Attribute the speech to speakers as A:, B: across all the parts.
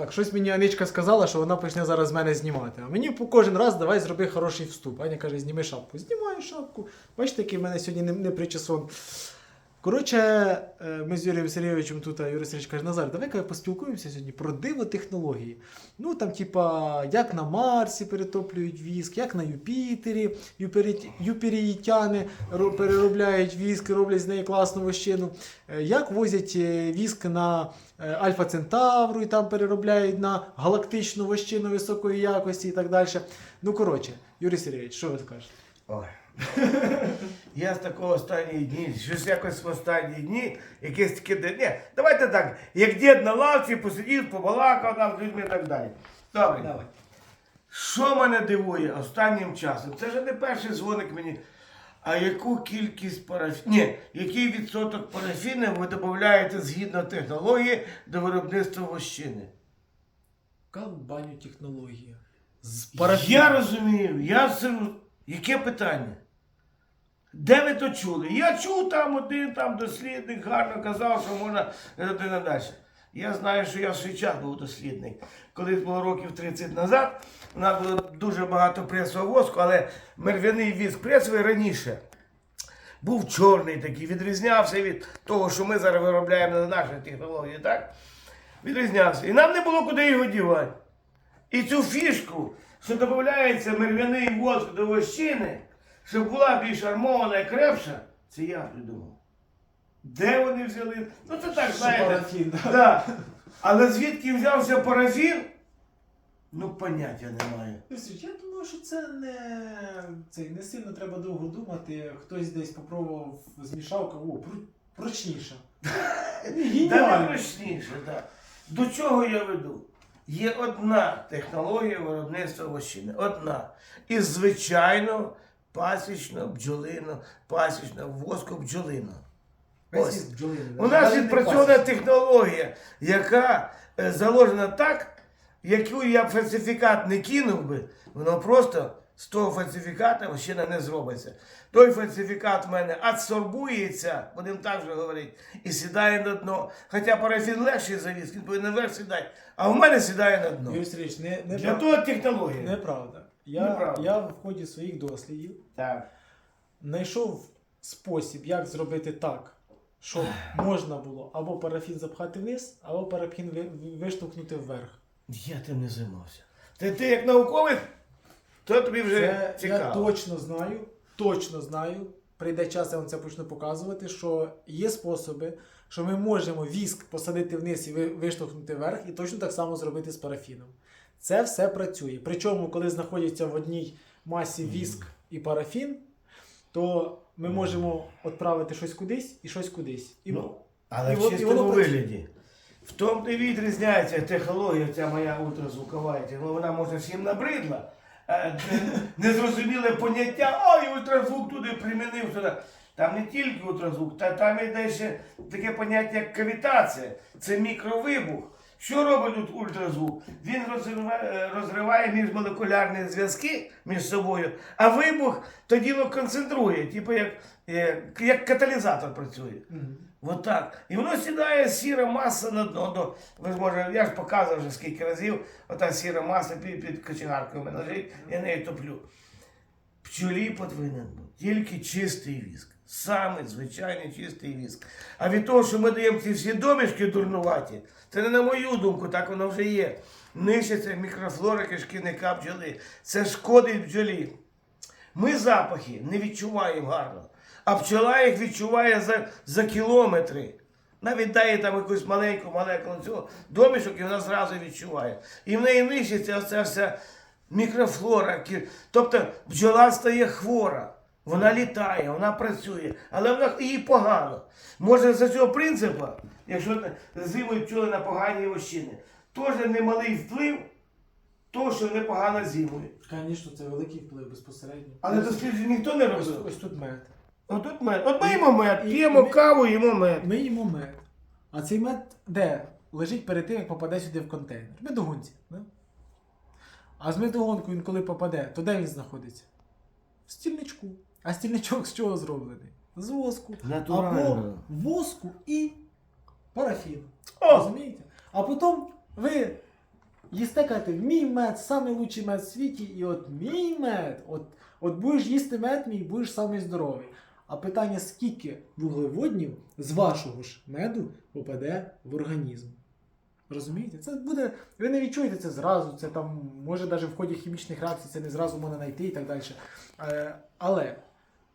A: Так, щось мені Аничка сказала, що вона почне зараз з мене знімати. А мені кожен раз давай зроби хороший вступ. Аня каже, зніми шапку. Знімаю шапку. Бачите, який в мене сьогодні не, не причесон. Коротше, е, ми з Юрієм Сергійовичем тут, Юрій Сергійович каже, Назар, давай поспілкуємося сьогодні про диво технології. Ну там, типа, як на Марсі перетоплюють віск, як на Юпітері, юпіріїтяни переробляють віск, роблять з неї класну вощину. Е, Як возять е, віск на Альфа Центавру і там переробляють на галактичну вощину високої якості і так далі. Ну, коротше, Юрій Сергійович, що ви скажете?
B: Ой. Я з такого останні дні, щось якось в останні дні, якесь таке. Ні, давайте так, як дід на лавці посидів, побалакав нам з людьми і так далі. Добре. Що мене дивує останнім часом? Це вже не перший дзвоник мені. А яку кількість парафіну, ні, який відсоток парафіну ви додаєте згідно технології до виробництва вощини?
A: Яка в баню технологія? З
B: Я розумію, я все... Яке питання? Де ви то чули? Я чув там один там дослідник гарно казав, що можна один далі. Я знаю, що я в свій час був дослідник. Колись було років 30 назад, у нас було дуже багато пресового воску, але мервяний віск пресовий раніше був чорний такий, відрізнявся від того, що ми зараз виробляємо на нашій технології, так? Відрізнявся. І нам не було куди його дівати. І цю фішку, що додається мервяний воск до вощини, щоб була більш армована і крепша, це я придумав. Де вони взяли? Ну це так, знаєте.
A: парафін, да.
B: Да. Але звідки взявся парафін? Ну, поняття немає.
A: Я думаю, що це не, це не сильно треба довго думати. Хтось десь попробував змішав, про- прочніше. Геніально.
B: простіше, так. До чого я веду? Є одна технологія виробництва вощини. Одна. Із звичайного пасічного бджолиного, пасічного воску бджолиного. Ось. У нас відпрацьована технологія, яка е, заложена так, яку я б фальсифікат не кинув би, воно просто з того фальсифіката вощина не зробиться. Той фальсифікат в мене адсорбується, будемо так вже говорити, і сідає на дно. Хоча парафін легший завіз, він повинен вверх сідати, а в мене сідає на дно.
A: Юрій Сергійович, не, не,
B: Для
A: прав-
B: того технологія.
A: неправда. Я,
B: Неправда.
A: я в ході своїх дослідів
B: Так.
A: знайшов спосіб, як зробити так, щоб можна було або парафін запхати вниз, або парафін ви- ви- виштовхнути вверх.
B: Я тим не займався. Ти, ти як науковець, то тобі вже
A: Це
B: цікаво.
A: я точно знаю, точно знаю. Прийде час, я вам це почну показувати, що є способи, що ми можемо віск посадити вниз і виштовхнути вверх, і точно так само зробити з парафіном. Це все працює. Причому, коли знаходяться в одній масі віск і парафін, то ми можемо відправити щось кудись і щось кудись. І
B: Ну, але
A: і
B: в
A: от- і
B: чистому
A: воно
B: вигляді. В тому і відрізняється технологія, ця моя ультразвукова, ну, вона може всім набридла. Незрозуміле поняття, ой, ультразвук туди примінив сюди. Там не тільки ультразвук, та там іде ще таке поняття, як кавітація. Це мікровибух. Що робить тут ультразвук? Він розриває, розриває міжмолекулярні зв'язки між собою, а вибух то діло концентрує, типу як, як каталізатор працює. Вот так. І воно сідає сіра маса на дно. До, ви ж може, я ж показував вже скільки разів, ота сіра маса під, під кочегаркою в мене лежить, я нею топлю. Пчолі повинен бути тільки чистий віск. Саме звичайний чистий віск. А від того, що ми даємо ці всі домішки дурнуваті, це не на мою думку, так воно вже є. Нищиться мікрофлора кишківника бджоли. Це шкодить бджолі. Ми запахи не відчуваємо гарно, а пчола їх відчуває за, за кілометри. Навіть дає там якусь маленьку молекулу цього домішок, і вона зразу відчуває. І в неї нищиться оця вся мікрофлора. Тобто бджола стає хвора. Вона літає, вона працює, але вона їй погано. Може, за цього принципу, якщо зимують пчоли на погані вощини, теж немалий вплив того, що непогано зимують.
A: Звісно, це великий вплив безпосередньо.
B: Але досліджень ніхто не робив.
A: ось тут мед.
B: Отут мед. От ми їмо мед,
A: І-
B: п'ємо
A: і-
B: каву, їмо мед.
A: Ми їмо мед. А цей мед де? Лежить перед тим, як попаде сюди в контейнер. В медогонці. Да? А з медогонку він коли попаде, то де він знаходиться? В стільничку. А стільничок з чого зроблений? З воску.
B: Натурально.
A: Або воску і парафін.
B: О!
A: Розумієте? А потім ви їсте кажете, мій мед, самий лучший мед в світі, і от мій мед, от, от будеш їсти мед мій, будеш самий здоровий. А питання, скільки вуглеводнів з вашого ж меду попаде в організм? Розумієте? Це буде. Ви не відчуєте це зразу, це там може навіть в ході хімічних реакцій це не зразу можна знайти і так далі. Е, але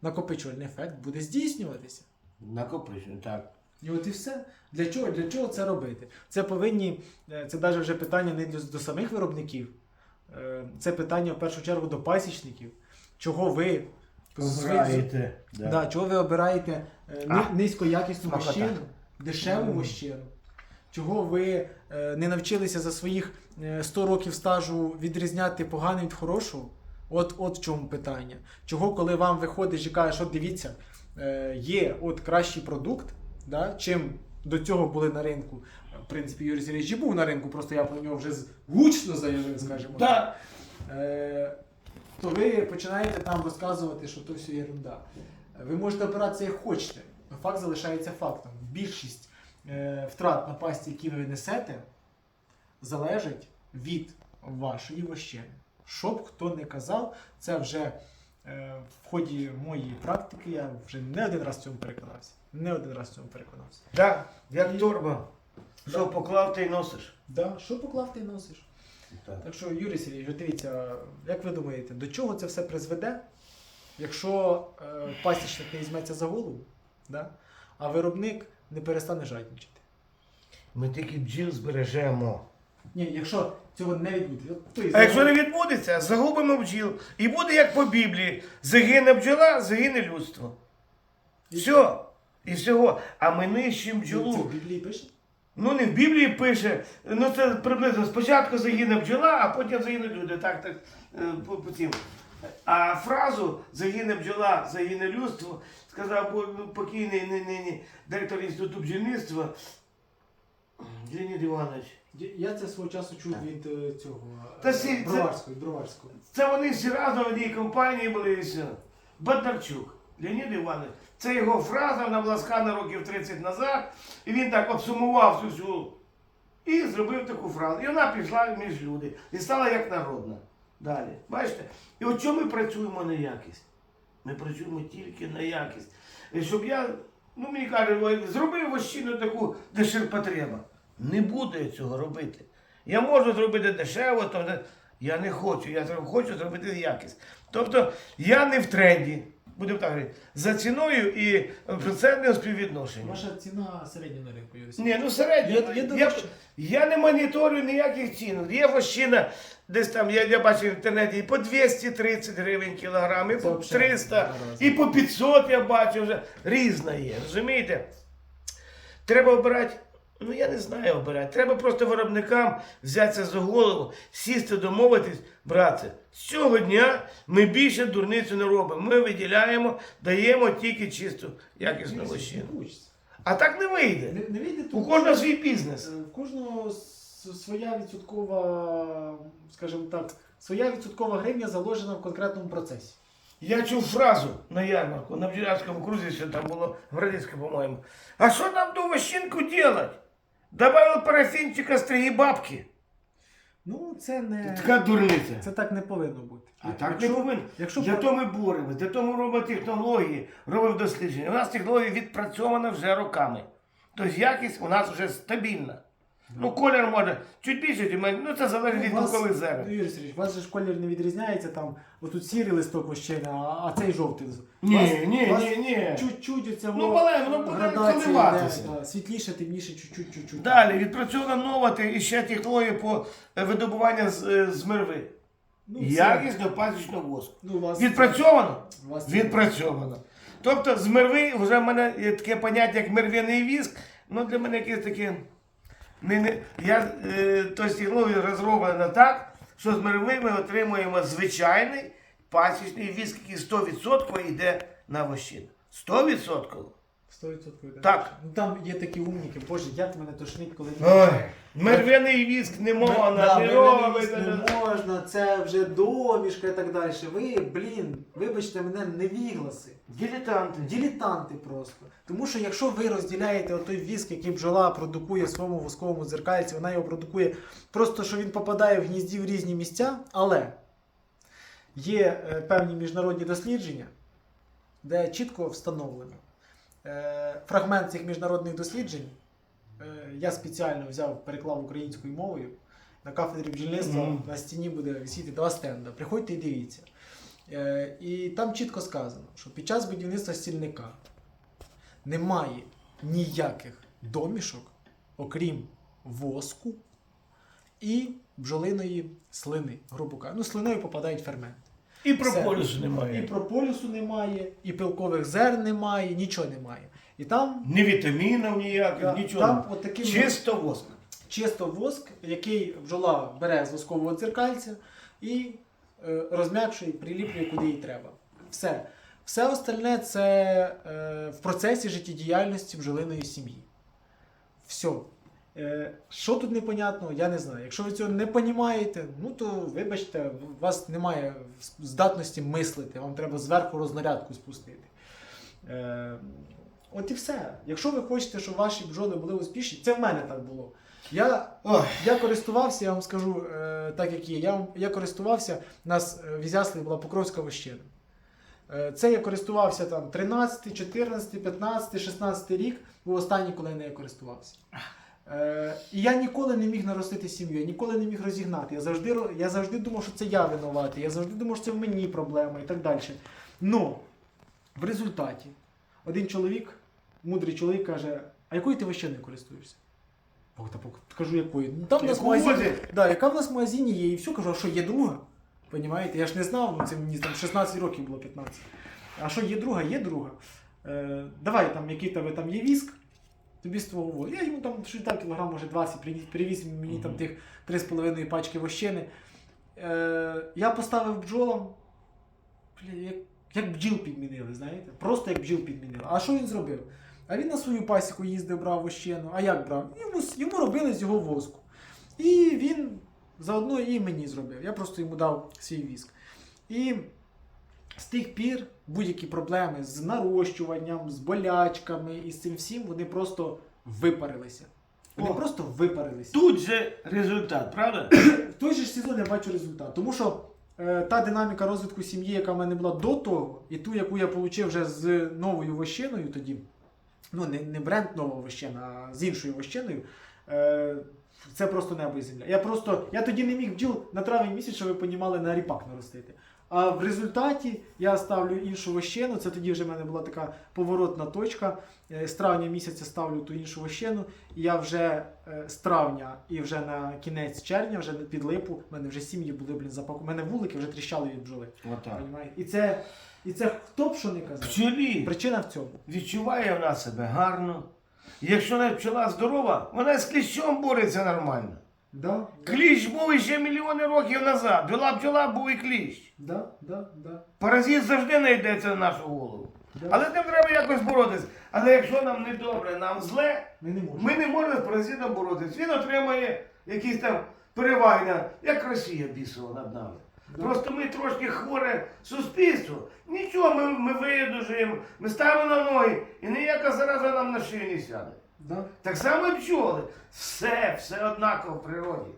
A: накопичувальний ефект буде здійснюватися.
B: Накопичено, так.
A: І от і все. Для чого, для чого це робити? Це повинні, е, це навіть вже питання не до, до самих виробників, е, це питання в першу чергу до пасічників. Чого ви
B: Обираєте.
A: Да, чого ви обираєте е, ни-
B: А.
A: низькоякісну
B: Смакота.
A: вощину, дешеву вощину? Чого ви е, не навчилися за своїх е, 100 років стажу відрізняти погане від хорошого? От, от в чому питання. Чого, коли вам виходиш і кажеш, от дивіться, е, є от кращий продукт, да, чим до цього були на ринку. В принципі, Юрій Сергійович і був на ринку, просто я про нього вже з- гучно заявив, скажімо. так.
B: Так.
A: Е, то ви починаєте там розказувати, що то все ерунда. Ви можете опиратися як хочете. але Факт залишається фактом. Більшість е, втрат на пасті, які ви несете, залежить від вашої вощини. Що б хто не казав, це вже е, в ході моєї практики я вже не один раз в цьому переконався. Не один раз в цьому переконався.
B: Так, як торба. Що поклав, ти й носиш.
A: Да, що поклав, ти носиш?
B: Так.
A: Так що, Юрій Сергійович, дивіться, як ви думаєте, до чого це все призведе, якщо е, пасічник не візьметься за голову, да? а виробник не перестане жадничати?
B: Ми тільки бджіл збережемо.
A: Ні, якщо цього не відбудеться, от той
B: А якщо не відбудеться, загубимо бджіл. І буде як по Біблії. Загине бджола, загине людство. Все. І всього. А ми нищимо
A: Це в Біблії пише?
B: Ну не в Біблії пише, ну це приблизно спочатку загине бджола, а потім загинуть люди. Так, так, е, по, по цим. А фразу загине бджола, загине людство, сказав ну, покійний нині директор інституту бджільництва Леонід Іванович.
A: Я- це свого часу чув від е, цього е,
B: Та сі- це-
A: Броварського, Броварського.
B: Це вони всі разом в одній компанії були і все. Бондарчук, Леонід Іванович. Це його фраза, вона була сказана років 30 назад, і він так обсумував всю цю і зробив таку фразу. І вона пішла між люди і стала як народна. Далі. Бачите? І от чому ми працюємо на якість? Ми працюємо тільки на якість. І щоб я, ну мені кажуть, зробив вощину таку деширпотреба. Не буду я цього робити. Я можу зробити дешево, тобто я не хочу. Я хочу зробити якість. Тобто я не в тренді, будемо так говорити, за ціною і процентним співвідношенням.
A: Ваша ціна середня на ринку, Юрій
B: Ні, ну середньо.
A: Є- є
B: я,
A: дорожче.
B: я не моніторю ніяких цін. Є вощина, десь там, я, я бачив в інтернеті, і по 230 гривень кілограм, і
A: Це
B: по
A: взагалі
B: 300,
A: зараз.
B: і по 500 я бачив вже. Різна є, розумієте? Треба обирати. Ну я не знаю обирати. Треба просто виробникам взятися за голову, сісти, домовитись, братці. З цього дня ми більше дурницю не робимо. Ми виділяємо, даємо тільки чисту, якісну вощину. А так не вийде.
A: Не, не вийде
B: У кожного свій бізнес.
A: Е, В кожного своя відсоткова, скажімо так, своя відсоткова гривня заложена в конкретному процесі.
B: Я чув фразу на ярмарку, на бджілярському крузі, що там було в Градицьке, по-моєму. А що нам ту вощинку делать? Добавил парафінчика з стриги бабки.
A: Ну, це не.
B: Така дурниця.
A: Це так не повинно бути.
B: А так не
A: Якщо-
B: повинно.
A: якщо
B: Для того ми боремось, для того ми робимо технології, робимо дослідження. У нас технологія відпрацьована вже роками. Тобто якість у нас вже стабільна. Ну, колір може чуть більше, чуть менше. ну це залежить від
A: У вас- Ну,
B: зерен.
A: Юрій Сергійович, у вас же ж колір не відрізняється, там отут сірий листок вощини, а, а цей жовтий.
B: Ні,
A: вас-
B: ні,
A: вас
B: ні, ні.
A: Чуть-чуть оця
B: Ну,
A: во-
B: мале, воно буде
A: градація
B: коливатися.
A: да, світліше, темніше, чуть-чуть, чуть-чуть.
B: Далі відпрацьована нова те- і ще технологія по е, видобуванню з, е, з мерви.
A: Ну, це-
B: Якісно пасічного воску.
A: Ну, у вас,
B: Відпрацьовано?
A: у вас це-
B: Відпрацьовано. Тобто з мерви вже в мене є таке поняття, як мерв'яний віск. Ну для мене якесь таке. Не, не, я, е, тобто розроблено так, що з мировими ми отримуємо звичайний пасічний віск, який 100% йде на вощину. 100%.
A: 100% йде.
B: Так.
A: Ну, там є такі умніки, боже, як мене тошнить, коли
B: Ой. Мервяний віск не можна,
A: Да,
B: не
A: мене
B: робить.
A: не можна, це вже домішка і так далі. Ви, блін, вибачте мене, невігласи.
B: Дилетанти.
A: Дилетанти просто. Тому що якщо ви розділяєте той віск, який бджола продукує в своєму восковому дзеркальці, вона його продукує просто, що він попадає в гнізді в різні місця, але є е, певні міжнародні дослідження, де чітко встановлено. Е, фрагмент цих міжнародних досліджень я спеціально взяв, переклав українською мовою. На кафедрі бджільництва
B: Мгм.
A: на стіні буде висіти два стенда. Приходьте і дивіться. Е, і там чітко сказано, що під час будівництва стільника немає ніяких домішок, окрім воску і бджолиної слини, грубо кажучи. Ну, слиною попадають ферменти.
B: І прополісу
A: І
B: немає.
A: прополісу немає, і пилкових зерн немає, нічого немає. І там,
B: Ні вітамінів ніяких,
A: да,
B: нічого.
A: там от таким
B: Чисто воск.
A: чисто воск, який бджола бере з воскового дзеркальця і е, розм'якшує, приліплює куди їй треба. Все. Все остальне це е, в процесі життєдіяльності бджолиної сім'ї. Все. Е, що тут непонятно, я не знаю. Якщо ви цього не розумієте, ну то вибачте, у вас немає здатності мислити, вам треба зверху рознарядку спустити. Е, от і все. Якщо ви хочете, щоб ваші бджоли були успішні, це в мене так було. Я я користувався, я вам скажу е, так, як є. Я, я користувався, у нас е, в Ізяславі була Покровська вощина. Е, це я користувався там 13, 14, 15, 16 рік, був останній, коли я нею користувався. Е, і я ніколи не міг наростити сім'ю, я ніколи не міг розігнати. Я завжди, я завжди думав, що це я винуватий, я завжди думав, що це в мені проблема і так далі. Ну, в результаті один чоловік, мудрий чоловік каже: а якою ти вощиною користуєшся? Бог та кажу, якою. Ну, там в нас
B: возять?
A: да, яка в нас в магазині є, і все, кажу, а що є друга? Понімаєте? Я ж не знав, ну це мені там 16 років було 15. А що є друга? Є друга. Е, давай там, який в тебе там є віск, тобі з твого. Я йому там там кілограм, може 20, привіз, привіз мені там тих 3,5 пачки вощини. Е, я поставив бджолам. Бля, як, як бджіл підмінили, знаєте? Просто як бджіл підмінили. А що він зробив? А він на свою пасіку їздив, брав вощину. А як брав? Йому, йому робили з його воску. І він заодно і мені зробив. Я просто йому дав свій віск. І з тих пір будь-які проблеми з нарощуванням, з болячками і з цим всім, вони просто випарилися. Вони
B: О.
A: просто випарилися.
B: Тут же результат, правда?
A: В той же ж сезон я бачу результат. Тому що е, та динаміка розвитку сім'ї, яка в мене була до того, і ту, яку я отримав вже з новою вощиною тоді, ну не, не бренд нова вощина, а з іншою вощиною. Е, це просто небо і земля. Я просто, я тоді не міг бджіл на травень місяць, щоб ви понімали, на ріпак наростити. А в результаті я ставлю іншу вощину. Це тоді вже в мене була така поворотна точка. Е, З травня місяця ставлю ту іншу вощину. І я вже е, з травня і вже на кінець червня, вже під липу, в мене вже сім'ї були, блін, запаку. У мене вулики вже тріщали від бджоли.
B: Отак.
A: Понімаєте? І це, і це хто б що не казав.
B: Пчолі
A: Причина в цьому.
B: відчуває вона себе гарно. Якщо навіть пчола здорова, вона з кліщом бореться нормально.
A: Да, да,
B: Кліщ був ще мільйони років назад. Була бджола, був і кліщ.
A: да, да, да,
B: Паразит завжди знайдеться на нашу голову.
A: да.
B: Але тим треба якось боротись. Але якщо нам не добре, нам зле,
A: Ми не можемо.
B: ми не можемо з паразитом боротись. Він отримає якісь там переваги, як Росія бісила над нами. Просто ми трошки хворе суспільство. Нічого, ми, ми видужуємо, ми ставимо на ноги, і ніяка зараза нам на шию не сяде.
A: Да.
B: Так само і бджоли. Все, все однаково в природі.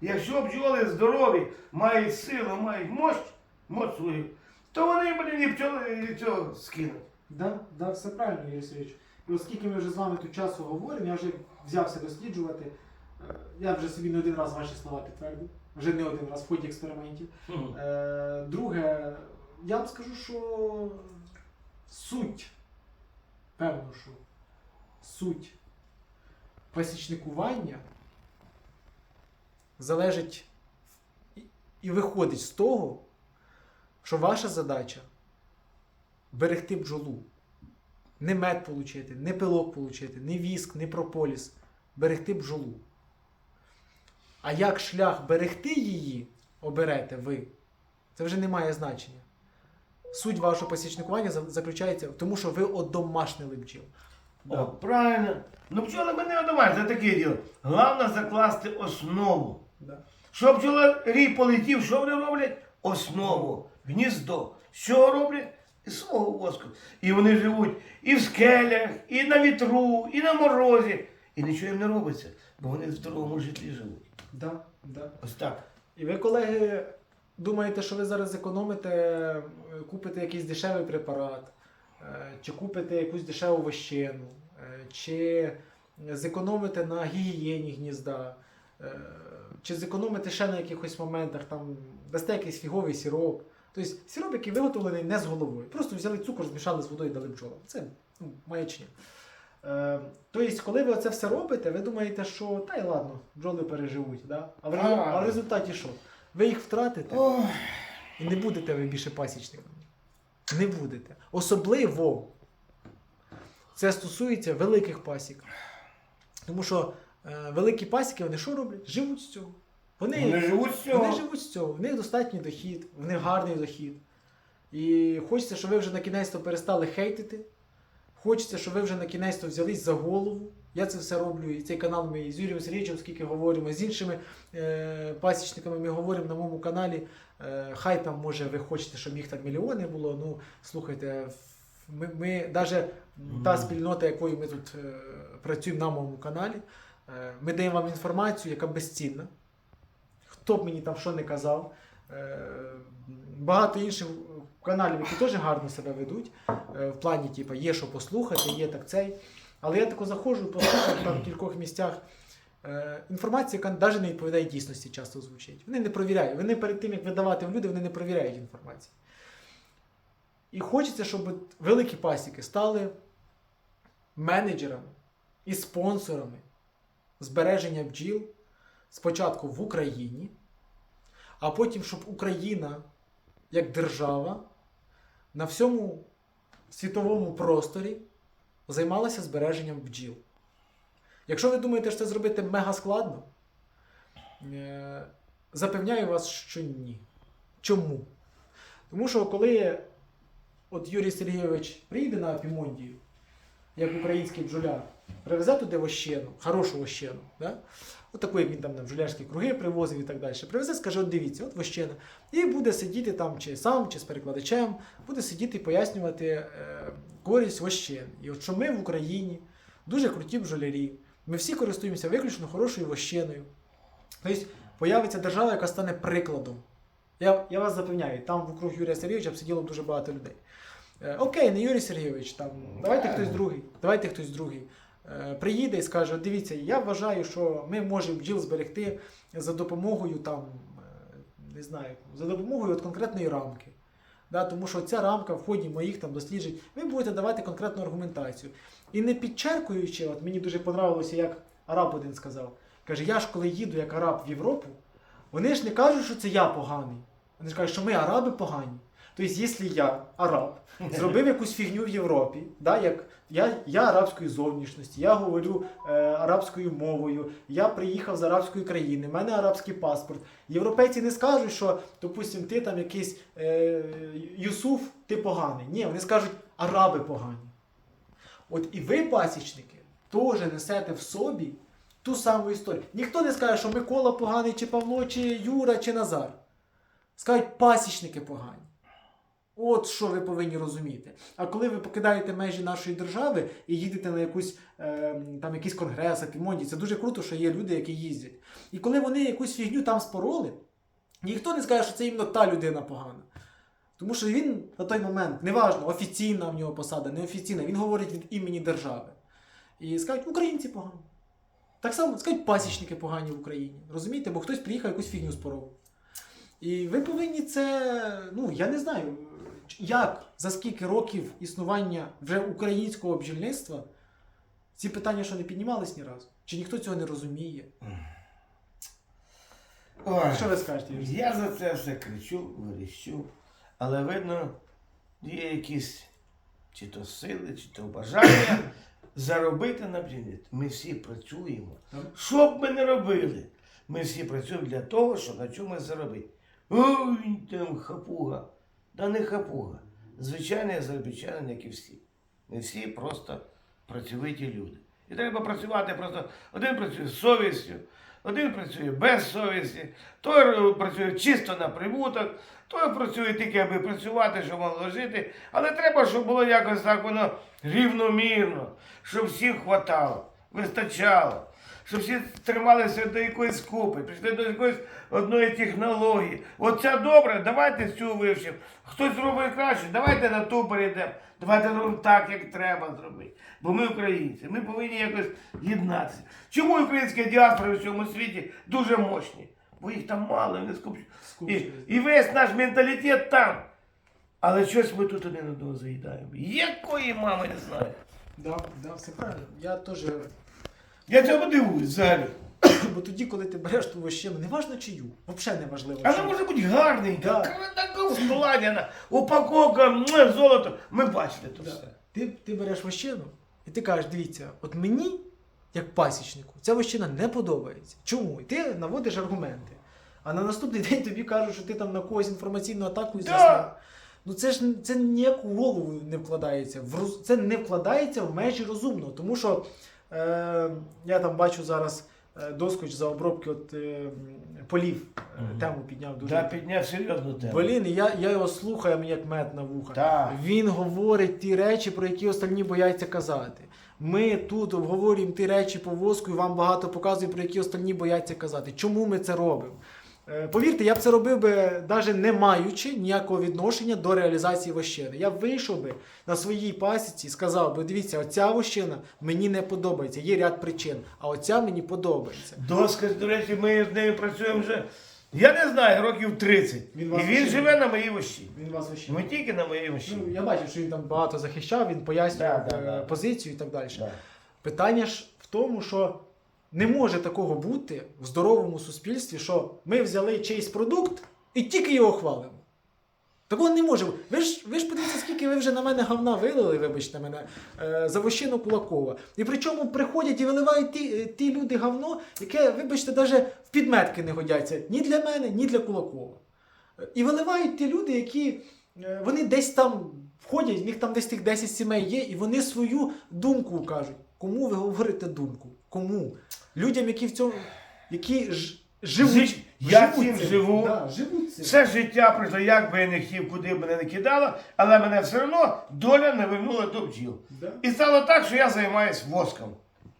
B: Якщо бджоли здорові, мають силу, мають мощь, мощь свою, то вони, блін, і бджоли цього скинуть.
A: Да, да, все правильно, Сергійович. І оскільки ми вже з вами тут часу говоримо, я вже взявся досліджувати. е, Я вже собі не один раз ваші слова підтвердив, вже не один раз в ході експериментів. Е, Друге, я вам скажу, що суть, певно, що суть пасічникування залежить і- і виходить з того, що ваша задача берегти бджолу. Не мед получити, не пилок получити, не віск, не прополіс. Берегти бджолу. А як шлях берегти її оберете ви, це вже не має значення. Суть вашого пасічникування за- заключається в тому, що ви одомашнили бджіл. Да.
B: О, правильно. Ну пчоли ми не одумаємо, це таке діло. Головне закласти основу.
A: Да.
B: Щоб пчоларі полетів, що вони роблять? Основу, гніздо. Що роблять? Із свого воску. І вони живуть і в скелях, і на вітру, і на морозі. І нічого їм не робиться, бо вони в здоровому житлі живуть.
A: Да, да.
B: Ось так.
A: І ви, колеги, думаєте, що ви зараз зекономите, е, купите якийсь дешевий препарат, е, чи купите якусь дешеву вощину, е, чи зекономите на гігієні гнізда, чи зекономите ще на якихось моментах, там дасте якийсь фіговий сироп. Тобто сироп, який виготовлений не з головою. Просто взяли цукор, змішали з водою і дали бджолам. Це ну, маячня. Е, тобто, коли ви це все робите, ви думаєте, що та й ладно, бджоли переживуть. Да? А, в,
B: А.
A: а в результаті що? Ви їх втратите
B: Ой.
A: і не будете ви більше пасічниками. Не будете. Особливо це стосується великих пасік. Тому що е, великі пасіки, вони що роблять? Живуть з цього. Вони,
B: Вони живуть з цього.
A: вони живуть з цього. В них достатній дохід, в них гарний дохід. І хочеться, щоб ви вже на кінець перестали хейтити. Хочеться, щоб ви вже на кінець взялись за голову. Я це все роблю. І цей канал ми з Юрієм Сергійовичем скільки говоримо, з іншими е, пасічниками ми говоримо на моєму каналі. Е, хай там, може, ви хочете, щоб їх там мільйони було. Ну, слухайте, ми, ми навіть та спільнота, якою ми тут е, працюємо на моєму каналі, е, ми даємо вам інформацію, яка безцінна. Хто б мені там що не казав. Е, Багато інших каналів, які теж гарно себе ведуть. е, В плані, типу, є що послухати, є так цей. Але я тако заходжу, послухав там в кількох місцях. Е, Інформація, яка навіть не відповідає дійсності, часто звучить. Вони не провіряють. Вони перед тим, як видавати в люди, вони не провіряють інформацію. І хочеться, щоб великі пасіки стали менеджерами і спонсорами збереження бджіл спочатку в Україні, а потім, щоб Україна як держава на всьому світовому просторі займалася збереженням бджіл. Якщо ви думаєте, що це зробити мега складно, е, запевняю вас, що ні. Чому? Тому що коли от Юрій Сергійович приїде на Апімондію, як український бджоляр, привезе туди вощену, хорошу вощену, да? От таку, як він там на бджолярські круги привозив і так далі. Привезе, скаже, от дивіться, от вощена. І буде сидіти там чи сам, чи з перекладачем, буде сидіти і пояснювати е, користь вощен. І от що ми в Україні дуже круті бджолярі, ми всі користуємося виключно хорошою вощеною. Тобто появиться держава, яка стане прикладом. Я, я вас запевняю, там вокруг Юрія Сергійовича б сиділо дуже багато людей. Е, окей, не Юрій Сергійович, там, давайте хтось другий, давайте хтось другий. Е, приїде і скаже: дивіться, я вважаю, що ми можемо бджіл зберегти за допомогою там, е, не знаю, за допомогою от конкретної рамки. Да, тому що ця рамка в ході моїх там досліджень, ви будете давати конкретну аргументацію. І не підчеркуючи, от мені дуже понравилося, як араб один сказав. Каже, я ж коли їду як араб в Європу, вони ж не кажуть, що це я поганий. Вони ж кажуть, що ми араби погані. Тобто, якщо я, араб, зробив якусь фігню в Європі, да, як я, я арабської зовнішності, я говорю е, арабською мовою, я приїхав з арабської країни, в мене арабський паспорт. Європейці не скажуть, що, допустим, ти там якийсь е, Юсуф, ти поганий. Ні, вони скажуть, араби погані. От і ви, пасічники, теж несете в собі ту саму історію. Ніхто не скаже, що Микола поганий, чи Павло, чи Юра, чи Назар. Скажуть, пасічники погані. От що ви повинні розуміти. А коли ви покидаєте межі нашої держави і їдете на якусь е, там якийсь конгрес, апімонді, це дуже круто, що є люди, які їздять. І коли вони якусь фігню там спороли, ніхто не скаже, що це іменно та людина погана. Тому що він на той момент, неважно, офіційна в нього посада, неофіційна, він говорить від імені держави. І скажуть, українці погані. Так само скажуть, пасічники погані в Україні. Розумієте, бо хтось приїхав якусь фігню споров. І ви повинні це, ну я не знаю, як за скільки років існування вже українського бджільництва ці питання що не піднімались ні разу? Чи ніхто цього не розуміє?
B: Ой.
A: Що ви скажете? Юрій?
B: Я за це все кричу, верещу, але видно, є якісь чи то сили, чи то бажання заробити на бджільниці. Ми всі працюємо.
A: Так.
B: Що б ми не робили, ми всі працюємо для того, щоб на чомусь заробити. Ой, там хапуга. Да не хапуга. Звичайний заробітчанин, як і всі. Ми всі просто працьовиті люди. І треба працювати просто. Один працює з совістю, один працює без совісті, той працює чисто на прибуток, той працює тільки, аби працювати, щоб могло жити. Але треба, щоб було якось так воно рівномірно, щоб всім хватало, вистачало. Щоб всі трималися до якоїсь купи, прийшли до якоїсь одної технології. Оця добре, давайте цю вивчимо. Хтось зробить краще, давайте на ту перейдемо. Давайте зробимо так, як треба зробити. Бо ми українці, ми повинні якось єднатися. Чому українська діаспора в цьому світі дуже мощні? Бо їх там мало, вони скуп... і, і весь наш менталітет там. Але щось ми тут один одного заїдаємо. Якої мами не знаю.
A: Да, да, все правильно. Я теж.
B: Я цього дивуюсь взагалі.
A: Бо тоді, коли ти береш ту вощину, неважно чию, взагалі не важливо.
B: Вона може бути гарненька,
A: Да.
B: така складена, упаковка, муа, золото. Ми бачили тут
A: Да.
B: все.
A: Ти, ти береш вощину і ти кажеш, дивіться, от мені, як пасічнику, ця вощина не подобається. Чому? І ти наводиш аргументи. А на наступний день тобі кажуть, що ти там на когось інформаційну атаку здійснив. Ну це ж це ніяку голову не вкладається. В роз... Це не вкладається в межі розумного. Тому що я там бачу зараз е, доскоч за обробки от, е, полів.
B: Угу.
A: Тему підняв дуже.
B: Да, підняв серйозну тему.
A: Блін, я, я його слухаю мені як мед на вуха.
B: Да.
A: Він говорить ті речі, про які остальні бояться казати. Ми тут обговорюємо ті речі по воску і вам багато показуємо, про які остальні бояться казати. Чому ми це робимо? Е, Повірте, я б це робив би навіть не маючи ніякого відношення до реалізації вощини. Я б вийшов би на своїй пасіці і сказав би: дивіться, оця вощина мені не подобається. Є ряд причин, а оця мені подобається.
B: Доска, до речі, ми з нею працюємо вже, я не знаю, років 30.
A: Він
B: І він
A: вчив?
B: живе на моїй вощі.
A: Він вас вощина.
B: Ми тільки на моїй вощі.
A: Ну, я бачив, що він там багато захищав, він пояснював
B: Да, да,
A: е,
B: да.
A: позицію і так далі.
B: Да.
A: Питання ж в тому, що не може такого бути в здоровому суспільстві, що ми взяли чийсь продукт і тільки його хвалимо. Такого не може бути. Ви ж, ви ж подивіться, скільки ви вже на мене говна вилили, вибачте мене, е, за вощину Кулакова. І причому приходять і виливають ті, е, ті люди говно, яке, вибачте, навіть в підметки не годяться ні для мене, ні для Кулакова. І виливають ті люди, які е, вони десь там входять, в них там десь тих 10 сімей є, і вони свою думку кажуть. Кому ви говорите думку? Кому? Людям, які в цьому, які ж, живуть.
B: Жи- я
A: живуть
B: цим живу.
A: Да, живуть цим.
B: Все життя пройшло, як би я не хотів, куди б мене не кидало, але мене все одно доля не вернула до бджіл.
A: Да,
B: І стало так, що я займаюся воском.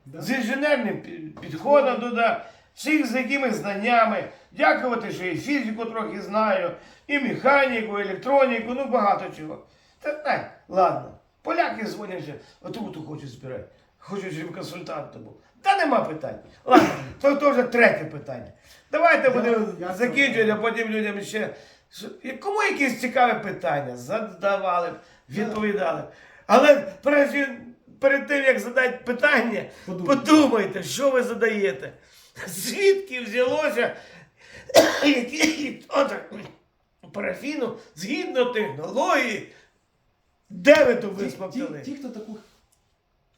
A: да.
B: З інженерним пі- підходом туди, всіх з якимись знаннями. Дякувати, що і фізику трохи знаю, і механіку, і електроніку, ну багато чого. Та так, ладно. Поляки дзвонять, що отруту хочуть збирати. Хочуть, щоб консультантом був. Та нема питань. Ладно, то, то вже третє питання. Давайте будемо закінчувати, а потім людям ще. Кому якісь цікаві питання задавали, відповідали. Але перед, перед тим, як задати питання,
A: Подумайте.
B: подумайте, що ви задаєте. Звідки взялося який парафіну згідно технології, де ви то
A: Ті, ті, ті, хто таку,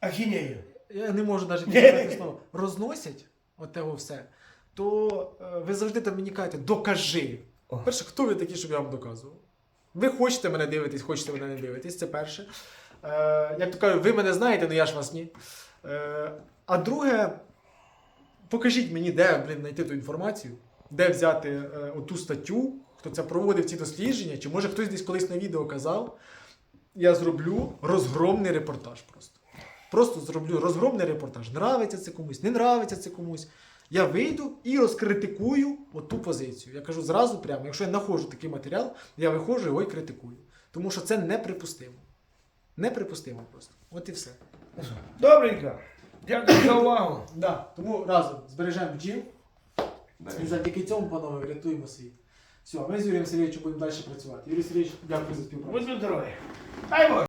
B: Ахінею.
A: я не можу навіть підібрати слово, розносять от того все, то е, ви завжди там мені кажете, докажи.
B: О.
A: Перше, хто ви такі, щоб я вам доказував? Ви хочете мене дивитись, хочете мене не дивитись, це перше. Е, як то кажуть, ви мене знаєте, але я ж вас ні. Е, а друге, покажіть мені, де блін, знайти ту інформацію, де взяти е, оту статтю, хто це проводив ці дослідження, чи може хтось десь колись на відео казав. Я зроблю розгромний репортаж просто. Просто зроблю розгромний репортаж. Нравиться це комусь, не нравиться це комусь. Я вийду і розкритикую оту позицію. Я кажу зразу прямо, якщо я знаходжу такий матеріал, я виходжу його і критикую. Тому що це неприпустимо. Неприпустимо просто. От і все.
B: Добренько. Дякую за увагу.
A: Да, тому разом збережемо бджіл. І завдяки цьому, панове, врятуємо світ. Все, ми з Юрієм Сергійовичем будемо далі працювати. Юрій Сергійович, дякую за співпрацю.
B: Будьте здорові. Хай Бог.